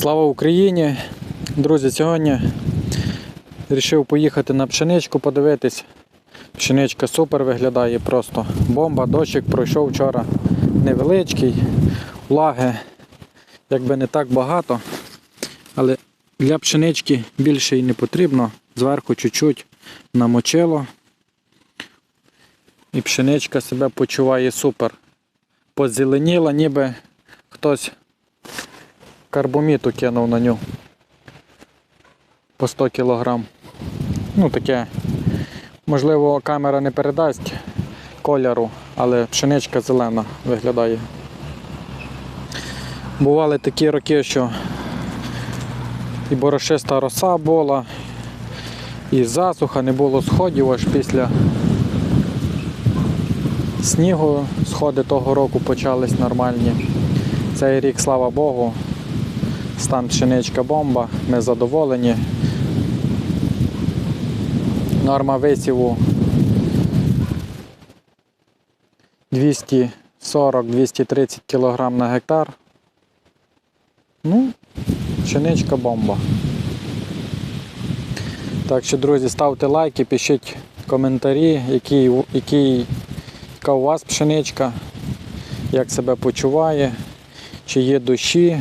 Слава Україні! Друзі, сьогодні вирішив поїхати на пшеничку подивитись. Пшеничка супер виглядає просто. Бомба, дощик пройшов вчора невеличкий, влаги якби не так багато, але для пшенички більше і не потрібно. Зверху чуть-чуть намочило. І пшеничка себе почуває супер. Позеленіла, ніби хтось карбоміту кинув на нього по 100 кг. Ну таке, можливо, камера не передасть кольору, але пшеничка зелена виглядає. Бували такі роки, що і борошиста роса була, і засуха, не було сходів аж після снігу. Сходи того року почались нормальні. Цей рік, слава Богу, стан пшеничка бомба, ми задоволені. Норма висіву 240-230 кг на гектар. Ну, пшеничка бомба. Так що, друзі, ставте лайки, пишіть коментарі, який, який, яка у вас пшеничка, як себе почуває, чи є дощі,